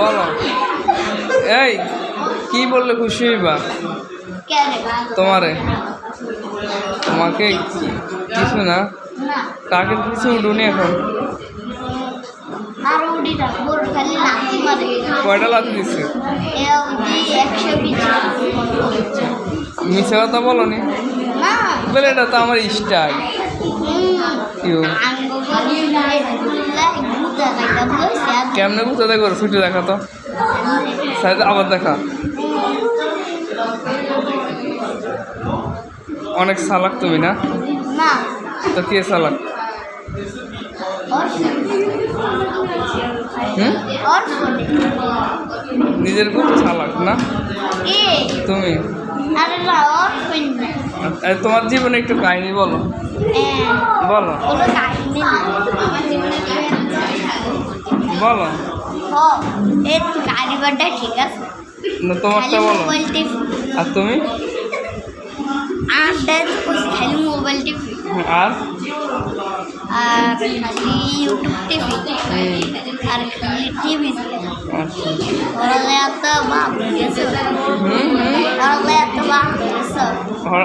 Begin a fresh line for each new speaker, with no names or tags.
বলো। এই কি বললে খুশি হইবা? তোমারে। তোমাকে কিছু না? কাকে কিছু উঠুনি এখন? কয়টা লাথি দিচ্ছে মিশে কথা বলো নি
না।
বলে এটা তো আমার স্টাইল। কেমনে গুতে দেখো? ছুটি দেখা তো। আবার দেখা। অনেক সালাক তুমি না?
না
তো কে সালাক? নিজের খুব সালাক না? তুমি?
আরে না।
তোমার জীবনে একটু কাহিনী বলো। বলো। বলো।
ঠিক আছে
না তোমারটা বলো।
টিপি
আর তুমি?
আর? খালি মোবাইল টিপি
আর
আর খালি ইউটিউব টিভি আর খালি টিভি ওরা এত বাপ গেছে ওরা এত বাপ গেছে
আর